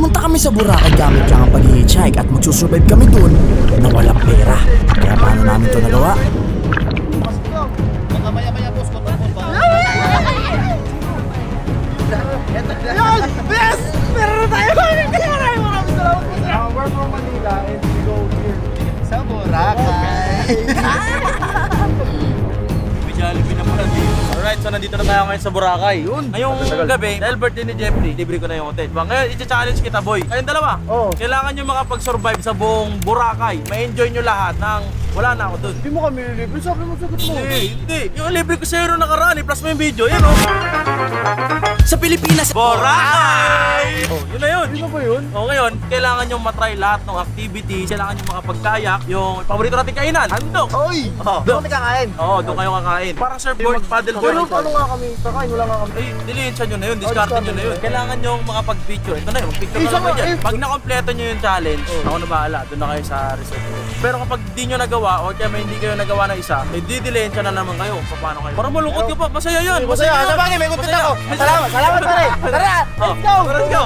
Pumunta kami sa Boracay gamit lang ang pag-hitchhike at magsusurvive kami dun na walang pera. Kaya paano namin to nagawa? we're from Manila and we go here. Sa Boracay. Alright, so nandito na tayo ngayon sa Boracay. Yun. Ngayong gabi, dahil birthday ni Jeffrey, libre ko na yung hotel. Diba? Ngayon, i-challenge kita, boy. Kayong dalawa. Oo. Kailangan nyo makapag-survive sa buong Boracay. Ma-enjoy nyo lahat ng wala na ako dun. Hindi mo kami libre. Sabi mo sagot mo. Hindi, hindi. Yung libre ko sa'yo nung nakaraan, eh, plus mo yung video. Yan, oh. Sa Pilipinas, Boracay! Oh, yun na yun. Hindi mo ba yun? O ngayon, kailangan nyo matry lahat ng activities. Kailangan nyo makapag-kayak. Yung paborito nating kainan, handog. Oy! Oh, Doon kami kakain. Oo, doon kayo kakain. Parang surfboard, paddleboard. Pero ano nga kami kakain? Wala nga kami. Ay, dilinsya nyo na yun, discard nyo na yun. Kailangan nyo makapag-picture. Ito na yun, mag-picture Eh, na naman dyan. eh, Pag nakompleto nyo yung challenge, ako na bahala, doon na kayo sa resort. Pero kapag di nyo nagawa, o kaya may hindi kayo nagawa ng isa, eh di dilensya na naman kayo. Paano kayo? Para malungkot ka pa, masaya yan. Masaya, yan. sa bagay, may Masaya. ako. Salamat, salamat pare. Tara, Oh, let's go. Let's go.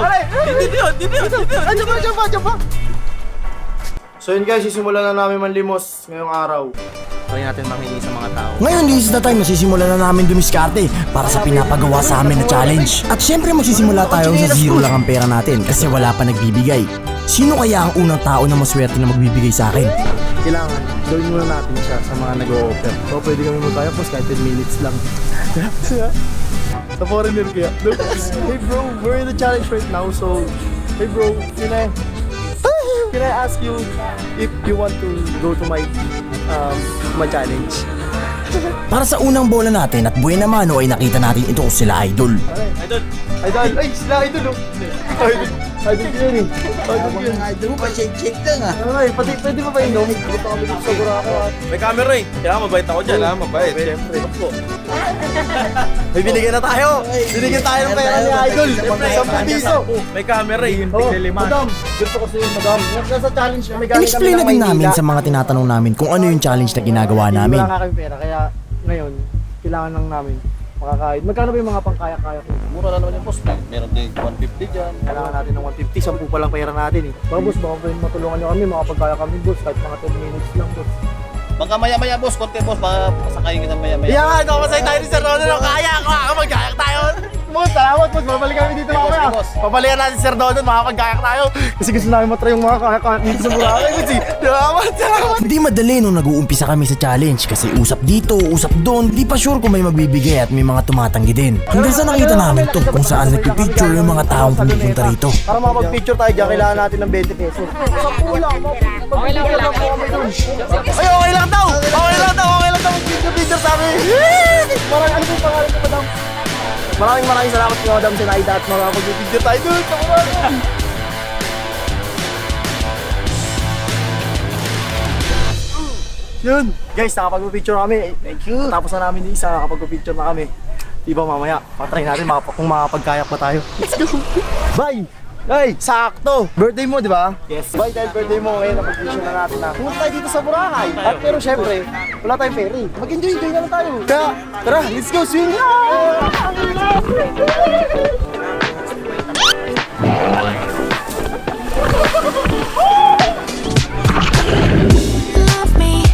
Dito yun, dito yun, dito yun. Diyan pa, diyan pa, diyan pa. So yun guys, sisimulan na namin manlimos ngayong araw. Try natin makinig sa mga tao. Ngayon, this is the time na sisimulan na namin dumiskarte para sa pinapagawa sa amin na challenge. At syempre magsisimula tayo sa zero lang ang pera natin kasi wala pa nagbibigay. Sino kaya ang unang tao na maswerte na magbibigay sa akin? Kailangan, gawin muna natin siya sa mga nag-o-offer. So pwede kami magkaya post kahit 10 minutes lang. sa foreigner kaya. Hey bro, we're in the challenge right now, so hey bro, can I can I ask you if you want to go to my um my challenge? Para sa unang bola natin at buena mano ay nakita natin ito sila idol. Idol, Idol, ay sila idol oh. Idol, idol ko yun eh. Idol ko yun. Idol mo pa shake-shake lang ah. Ay, pati, pwede ba ba inom? Punta kami dito sa Boracay. may camera eh. Kailangan mabait ako dyan. Kailangan mabait, Siyempre. May binigyan na tayo. Binigyan tayo ng pera ni Idol. Siyempre, 10 piso. May camera eh. Oh, madam, gusto ko sa'yo, madam. Nasa challenge kami In-explain na din namin sa mga tinatanong namin kung ano yung challenge na ginagawa namin. Wala nga kami pera, kaya ngayon, kailangan lang namin makakain. Magkano ba yung mga pangkaya-kaya ko? Mura lang naman yung boss. Meron din 150 dyan. Kailangan natin ng 150, 10 pa lang pera natin eh. Baka boss, baka pwede matulungan nyo kami, makapagkaya kami boss, kahit mga 10 minutes lang boss. Baka maya-maya boss, konti boss. Baka pasakayin kita maya-maya. Yeah, ikaw masay tayo ni Sir Dono, kaya ako, makakapagkaya tayo. Boss, salamat boss, babalik kami dito boss, mamaya. boss. Papalikan natin si Sir Dono, makakapagkaya tayo. Kasi gusto namin matry yung mga kaya dito sa Boracay eh. Salamat, salamat. Hindi madali nung nag-uumpisa kami sa challenge kasi usap dito, usap doon, di pa sure kung may magbibigay at may mga tumatanggi din. Hanggang sa nakita namin to kung saan nagpipicture yung mga taong pumupunta rito. Para makapag-picture tayo dyan, kailangan natin ng 20 pesos. Okay lang, okay lang. Ay, okay lang daw! Okay lang daw, okay lang daw mag-picture-picture sa amin. Maraming ano yung pangalan ko, madam? Maraming maraming salamat po, madam Sinaida at makapag-picture tayo dun sa Boracay. Yun, guys, nakapag-picture kami. Thank you. Tapos na namin isa, nakapag-picture na kami. Di ba mamaya, patry natin makap- kung makapagkayak pa tayo. Let's go! Bye! Ay, sakto! Birthday mo, di ba? Yes. Bye, dahil birthday mo ngayon, napag-picture na natin na. Pumunta tayo dito sa Boracay. At pero syempre, wala tayong ferry. Mag-enjoy, enjoy na lang tayo. Kaya, tara, let's go swing! Love me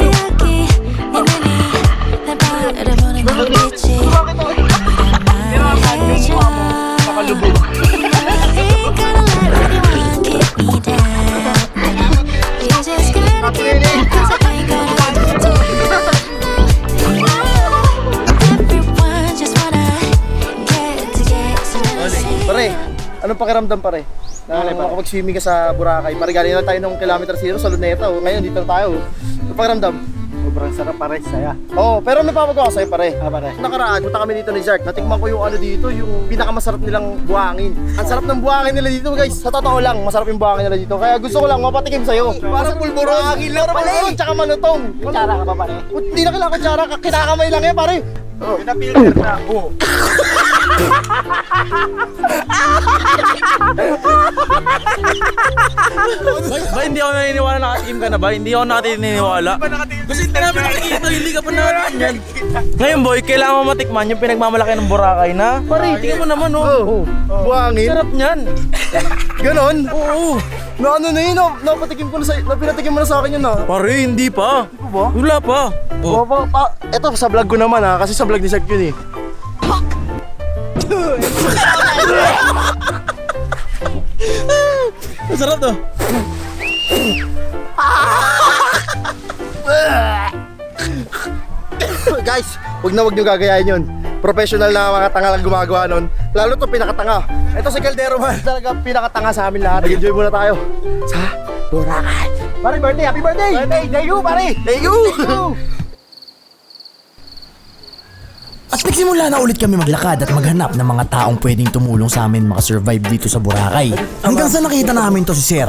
or pakiramdam pare? Na makapag-swimming ka sa Boracay. Pare, galing na tayo nung kilometer zero sa Luneta. Oh. Ngayon, dito na tayo. Anong pakiramdam? Sobrang sarap pare, saya. Oo, oh, pero may papagawa sa'yo pare. Ah, pare. Nakaraan, punta kami dito ni Zark. Natikman ko yung ano dito, yung pinakamasarap nilang buhangin. Ang sarap ng buhangin nila dito guys. Sa totoo lang, masarap yung buhangin nila dito. Kaya gusto ko lang mapatikim sa'yo. Parang pulburon. Parang pulburon, tsaka manutong. Kutsara ka ba pare? Hindi na kailangan kutsara, ka- kinakamay lang yan pare. Oh. Pinapilter na. Oo. Ba, hindi ako naniniwala nakatingin ka na ba? Hindi ako naniniwala. Kasi hindi namin nakikita, hindi ka pa nakatingin yan. Ngayon boy, kailangan mo matikman yung pinagmamalaki ng Boracay na. Pare, tingnan mo naman oh. Oh, buhangin. Sarap niyan. Ganon. Oo. Na ano na yun, na, napatikim ko na sa, napinatikim mo na sa akin yun ah. Pare, hindi pa. Ano ba? Wala pa. Oh. Oh. Pa, pa, eto sa vlog ko naman ha, kasi sa vlog ni Shark yun eh. Masarap to. Guys, wag na wag nyo gagayahin yun. Professional na mga tanga lang gumagawa nun. Lalo to pinakatanga. Ito si Caldero man talaga pinakatanga sa amin lahat. Nag-enjoy muna tayo sa Boracay. Pare, birthday! Happy birthday! Birthday! Thank you, pare! Thank you! At nagsimula na ulit kami maglakad at maghanap ng mga taong pwedeng tumulong sa amin makasurvive dito sa Boracay. Hanggang sa nakita namin to si Sir.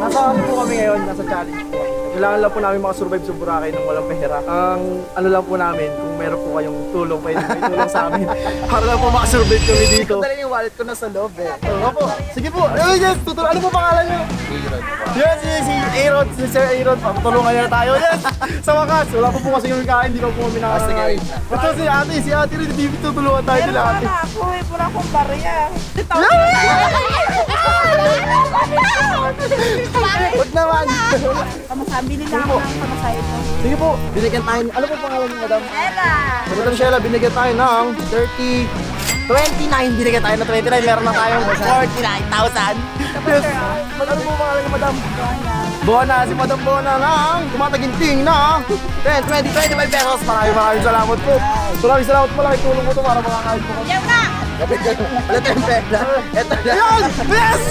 Nasa ano po kami ngayon? Nasa challenge po. Kailangan lang po namin makasurvive sa Boracay ng walang pera. Ang ano lang po namin, kung meron po kayong tulong, pwede may tulong sa amin. Para lang po makasurvive kami dito. Dali yung wallet ko nasa loob eh. Oo po. Sige po. Ay, yes, tutulong. Ano po pangalan niyo? Yes, yes, si Aaron, si Sir Aaron. Patulungan niya na tayo. Yes! Sa wakas, wala po po kasi yung kain, hindi pa po kami nakakain. Ito si ate, si ate rin, hindi tutulungan tayo nila ate. Ako, eh, pura akong barya. Huwag naman. Kamusta? Bili na ako ng pamasahe. Sige po, binigyan tayo. Ano po pangalan niyo, madam? Ella! Madam Sheila, binigyan tayo ng 30... 29, binigyan tayo ng 29, meron na tayong 49,000. Yes. Mag- Ano po pangalan niyo, madam? Bona, si Madam Bona ng tumataginting na 10, 20, 25 pesos. Maraming maraming salamat po. Maraming salamat po. Laking tulong po ito para makakain po. Yan na! Wala tayong pera. Ito na. Yan! Yes!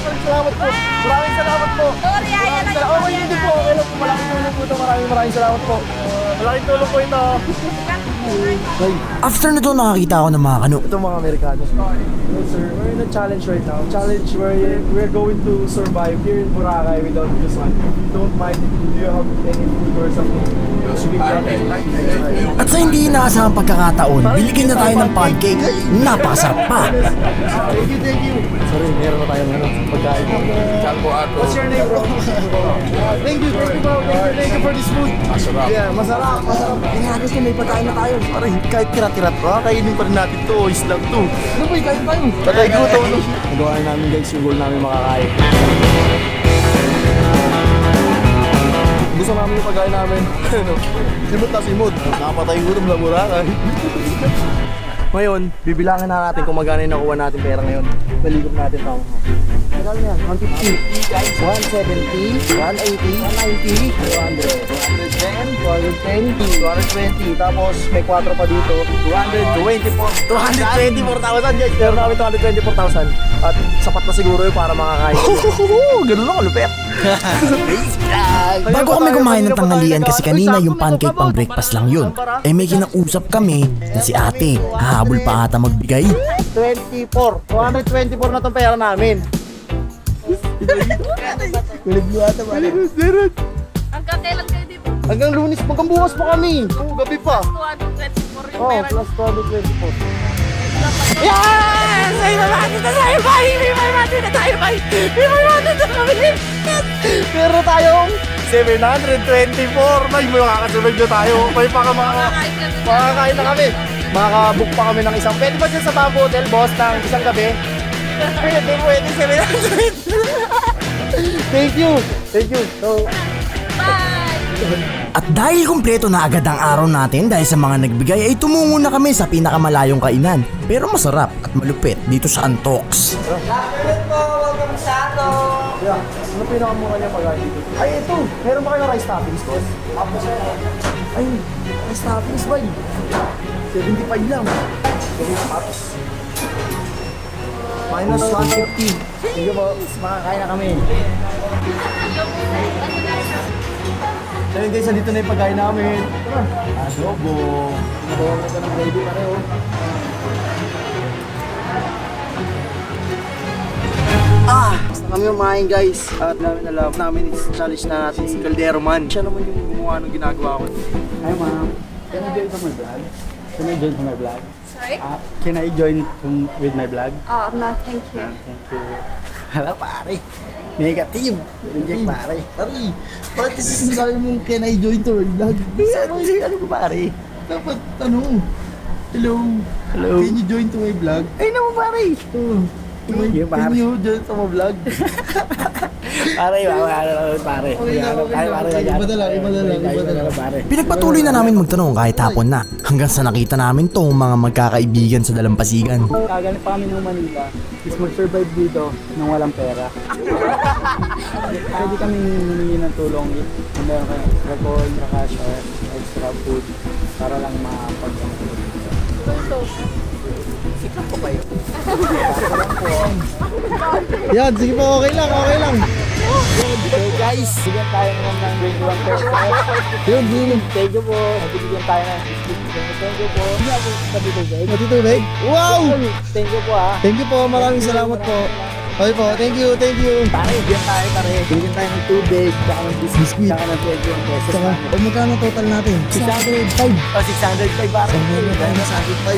Maraming salamat po. Maraming salamat po. Sorry, ayan na Oh, hindi po. Lang po. Malaking tulong po ito. Maraming maraming salamat po. Malaking tulong po ito. After nito nakakita ako ng mga kano. Ito mga Amerikano. Yes, sir. We're in a challenge right now. Challenge where we're going to survive here in Boracay without the sun. Don't mind if you have any food or something. At sa hindi inaasahang pagkakataon, biligyan na tayo ng pancake. Napakasarap pa. Thank you, thank you. Sorry, meron na tayong pagkain. What's your name, bro? thank you, thank you, bro. Thank you, thank you for this food. Masarap. Yeah, masarap, masarap. Kaya gusto may pagkain na tayo. Pare, kahit tira-tira ah, kainin pa rin natin to. Is lang to. Ano ba, kain tayo. Patay ko to. Nagawa na namin guys yung goal namin makakain. Gusto namin yung pagkain namin. Ano? simot na simot. Nakapatay gutom na Boracay. Ngayon, bibilangan na natin kung magkano yung nakuha natin pera ngayon. Naligop natin tao. Magkano yan? 150, 170, 180, 190, 200, 210, 210, 220, tapos may 4 pa dito, 224, 224,000 guys! Meron namin 224,000 at sapat na siguro yun para makakain. Ganun lang, kalupet! Bago kami kumain ng tanghalian kasi kanina yung pancake pang breakfast lang yun. Eh may kinausap kami na si ate. Hahabol pa ata magbigay. 24. 224 na itong pera namin. Kulit mo ata ba? Hanggang kailan kayo dito? Hanggang lunis, hanggang bukas pa kami. Oo, gabi pa. 224 yung Oh, pera. plus 224. Yes! Ay, natin na tayo, bay! May natin na tayo, bay! May natin na kami! Pero tayong 724. May makakasunod na tayo. May paka mga makakain na kami. Makakabook pa kami ng isang. Pwede ba dyan sa Bamboo Hotel, boss, ng isang gabi? Pwede, pwede. 700. Thank you. Thank you. So, At dahil kumpleto na agad ang araw natin dahil sa mga nagbigay ay tumungo na kami sa pinakamalayong kainan. Pero masarap at malupit dito sa Antox. Yeah. Ano pinakamura niya pagkain dito? Ay, ito. Meron ba kayong rice toppings, boss? Ay, rice toppings ba? 75 lang. Rice toppings. Minus 150. Sige po, makakain na kami. Ayun guys, nandito na yung pagkain namin. Adobo. Adobo na ng ready pareho. Ah! kami kumain guys. At namin alam namin is challenge na natin si Caldero man. Siya naman yung gumawa ng ginagawa ko. Hi ma'am, can I join to my vlog? Can I join to my vlog? Sorry? can I join to- with my vlog? Oh, no, thank you. Thank you. Hala pare. Negative. Reject pare. Pare. Bakit kasi sinasabi mo can I join to your vlog? Sabi ano ko pare? Dapat ano? Hello. Hello. Can you join to my vlog? Ay naman pare. Oh. You, pare. Can you join to my vlog? Pare, pare, pare. Okay lang. Iba na lang, iba na lang, iba na lang. pare. Pinagpatuloy na namin magtanong kahit hapon na hanggang sa nakita namin tong mga magkakaibigan sa dalampasigan. Kagaling pa kami ng Manila is mag-survive dito nang walang pera. Pwede kami humingi ng tulong kung meron kayo extra coin, extra cash, or extra food para lang mapag Yan, sige po, okay lang, okay lang. So guys, bigyan tayo naman ng 21 pesos. Yun, yun. Thank you po. Bigyan tayo ng 50. Thank you po. Hindi ako guys. Matitubig? Wow! Thank you po ah. Thank you po, maraming salamat po. Okay po, thank you, thank you. Pare, bigyan tayo pare. Bigyan tayo ng tubig, tsaka ng biscuit, tsaka ng 21 pesos. Saka, o magkano total natin? 605. Oh, 605 pare. Ano tayo na sa akin pa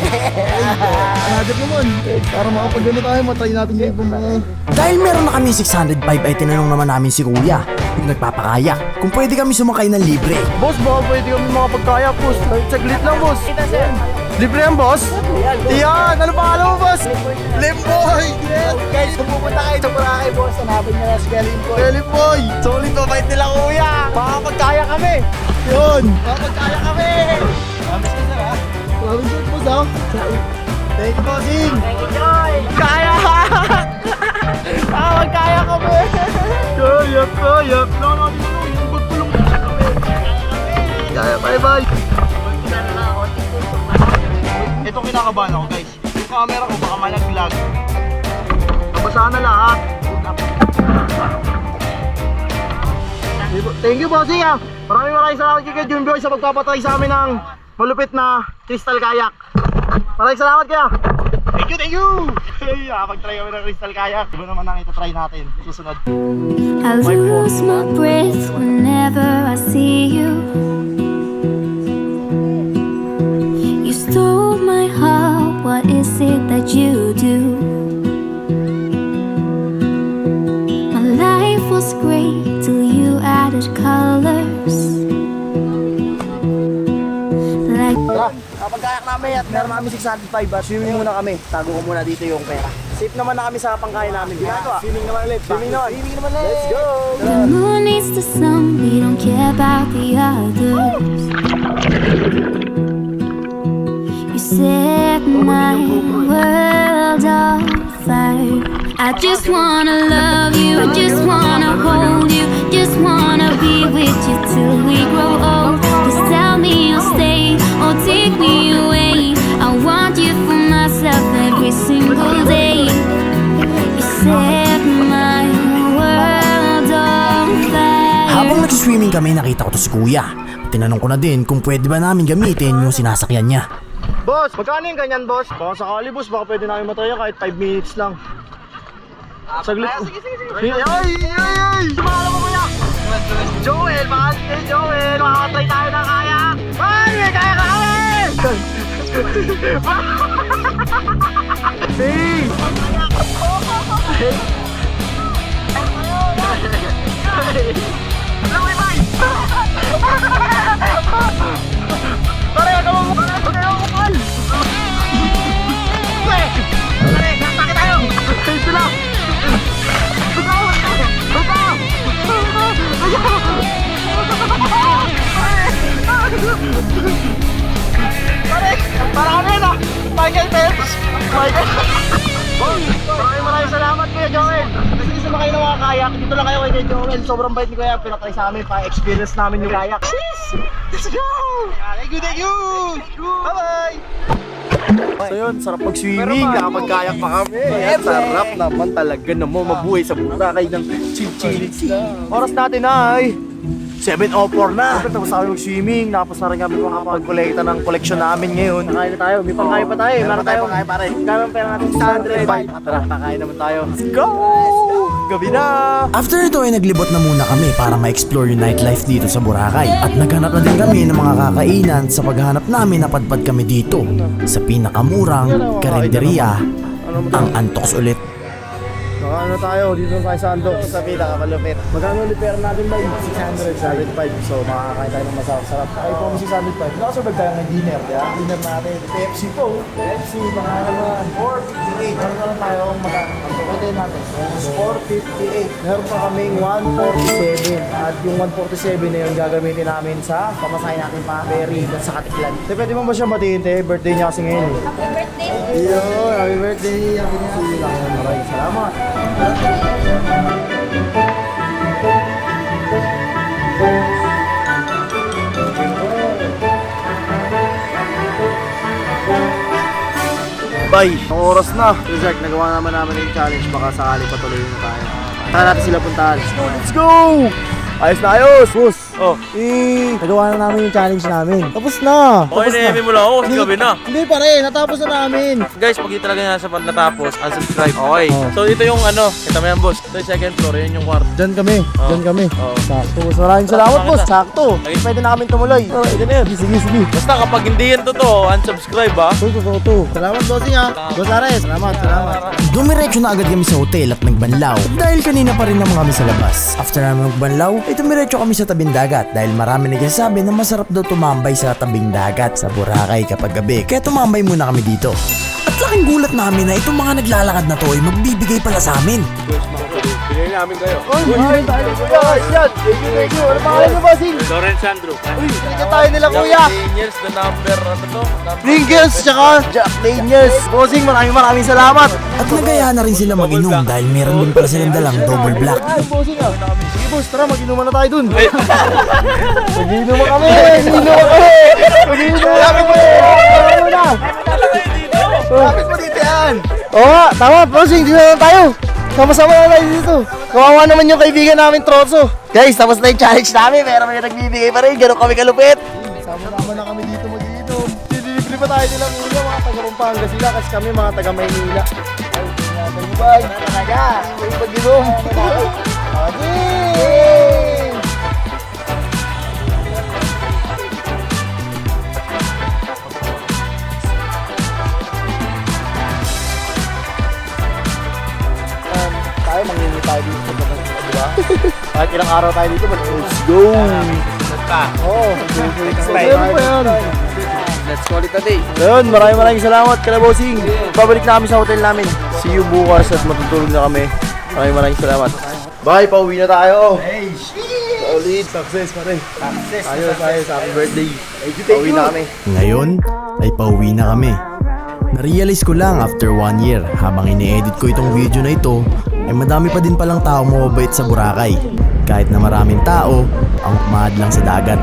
Another naman. Para makapag-ano tayo, matry natin yung ibang mga... Dahil meron na kami 605 ay tinanong naman namin si Kuya, yung nagpapakaya, kung pwede kami sumakay ng libre. Boss, baka pwede kami makapagkaya, boss. Saglit lang, boss. Libre yan, boss? Yan! Ano pangalan mo, boss? Limboy! Yes! Guys, kung pupunta kayo sa Boracay, boss, hanapin nyo na si Galimboy. Limboy! Solid pa bait nila, kuya! Makapagkaya kami! Yun! Makapagkaya kami! Promise ka, sir, ha? Promise ka, boss, ha? Thank you, bossing! Thank you, Joy! Kaya! Makapagkaya kami! Kaya, kaya! Lang natin ano, yung pagtulong na kami! Kaya, bye-bye! Ito kinakabahan ako guys. Yung camera ko baka malaglag. Nabasa na lahat. Thank you bossing ah. Maraming maraming salamat kay June Boy sa pagpapatay sa amin ng malupit na crystal kayak. Maraming salamat kaya. Thank you, thank you! Hey, nakapag-try kami ng crystal kayak. Iba naman ang ito-try natin. Susunod. I lose my breath whenever I see. You heart, what is it that you do? My life was great till you added colors. Like Tara, kapag-kayak namin at meron namin 605 at swimming muna kami. Tago ko muna dito yung pera. Safe naman na kami sa pangkain namin. Ginagawa. Swimming naman ulit. Swimming naman. Swimming naman ulit. Let's go! the moon needs the sun, we don't care about the others. Set my world on fire. I just wanna love you, I just wanna hold you, just wanna be with you till we grow old. Just tell me you'll stay or take me away. I want you for myself every single day. You set my world on fire. Habang nagsiswimming kami, nakita ko to si Kuya. Tinanong ko na din kung pwede ba namin gamitin yung sinasakyan niya. Boss, magkano yung ganyan, boss? Baka sakali, boss. Baka pwede namin mataya kahit 5 minutes lang. Saglit. Sige, sige, sige. Ay, ay, ay! Sumala mo, kuya! Joel, mahal kay Joel. Makakatry tayo ng kaya. Ay, may kaya ka kami! Hey! Ano, may bay? Pare, ako mo mukha. Pare, ako mo mukha. Pare, para kami na. Michael Phelps. Michael. Maraming maraming salamat Kuya Joel. Kasi isa na kayo ng mga kayak. Dito lang kayo kay Kuya Joel. Sobrang bait ni Kuya. Pinatry sa amin. Pa-experience namin yung kayak. Let's go! Thank you, thank you! Bye-bye! So yun, sarap mag-swimming, nakapag-kayak pa kami. Ayan, sarap naman talaga na mo mabuhay sa Boracay ng chill-chill. Oras natin ay 7.04 na. Siyempre, tapos kami mag-swimming, tapos na rin kami makapag-collecta ng collection namin ngayon. Pakain na tayo, may pangkain pa tayo. Meron tayo pangkain pare. Kaya pera natin 600. Tara, pakain naman tayo. Let's go! Gabi na! After nito ay naglibot na muna kami para ma-explore yung nightlife dito sa Boracay. At naghanap na din kami ng mga kakainan sa paghanap namin napadpad kami dito sa pinakamurang karinderiya, ang Antox ulit. Ano tayo, dito tayo sa Andok. Sa pinakamalupit. Magkano pera natin ba? 675. So makakain tayo ng masarap-sarap. Tayo po 675. Nakasabag tayo ng dinner, di ba? Dinner natin. Pepsi po. Pepsi, mga naman. 458. Meron na tayo ang pagkatay natin. 458. Meron pa kaming 147. At yung 147 na yun gagamitin namin sa pamasahin natin pa ferry at sa Katiklan. Te, pwede mo ba siya batiin, te? Birthday niya kasi ngayon eh. Happy birthday! Yo, happy birthday! Happy birthday! Maraming salamat! Bye! Ang oras na. So, Jack, nagawa naman namin yung challenge. Baka sakali patuloy na tayo. Saan natin sila puntahan? Let's go! Let's go! Ayos na ayos! Boss! Oh. Eh, nagawa na namin yung challenge namin. Tapos na! Okay, Tapos na mo lang ako kasi gabi na. Hindi pa rin, natapos na namin. Guys, pag di talaga nasa pag natapos, unsubscribe. Okay. Oh. So, ito yung ano, kita mo yan, boss. Ito yung second floor, yun yung kwarto. Diyan kami, Oh. diyan kami. Oh. Sakto, boss. Maraming salamat, Sakto boss. Sakto. Okay. Pwede na kami tumuloy. Pwede na yun. Sige, sige. Basta kapag hindi yan totoo, unsubscribe ha. Uy, totoo to. Salamat, bossing ha. Boss Ares. Salamat, salamat. Dumiretso na agad kami sa hotel at nagbanlaw dahil kanina pa rin naman kami sa labas. After namin magbanlaw, ay dumiretso kami sa tabing dagat dahil marami nagsasabi na masarap daw tumambay sa tabing dagat sa Boracay kapag gabi. Kaya tumambay muna kami dito. At laking gulat namin na itong mga naglalakad na to ay magbibigay pala sa amin. Uy, maraming tayo. Guys, yan. Thank you, thank you. Ano pangalan niyo, bossing? Loren Sandro. Uy, talaga tayo nila, kuya. Daniels, the number, ano to? Pringles, tsaka Jack Daniels. Bossing, maraming maraming salamat. At nagaya na rin sila mag-inom dahil meron din pala silang dalang double black. Ay, bossing ah. Sige, boss, tara, mag-inuman na tayo dun. Mag-inuman kami, mag-inuman kami. Mag-inuman kami. Ano na? Lapit mo dito yan. Oo tama, bossing, dito na tayo. Sama-sama na tayo dito. Kawawa naman yung kaibigan namin, Trotso. Guys, tapos na yung challenge namin, pero may nagbibigay pa rin. Ganun kami kalupit. Sama-sama na kami dito mag-iinom. Dilibre pa tayo nilang ulo, mga taga Pampanga sila kasi kami mga taga Maynila. Ay, natin mo ba? Talaga. May pag-inom. Agi! Tayo mangingi tayo dito sa mga di ba? Kahit ilang araw tayo dito, but let's go! Oo, next time. yan. Let's call it a day. Ayun, maraming maraming salamat, Kalabosing. Babalik na kami sa hotel namin. See you bukas at matutulog na kami. Maraming maraming salamat. Bye, pauwi na tayo. Hey, Solid, success pa rin. Success. Ayos, ayos. Happy birthday. Pauwi na kami. Ngayon ay pauwi na kami. Narealize ko lang after one year habang ini-edit ko itong video na ito ay madami pa din palang tao mababait sa Boracay. Kahit na maraming tao ang umahad lang sa dagat.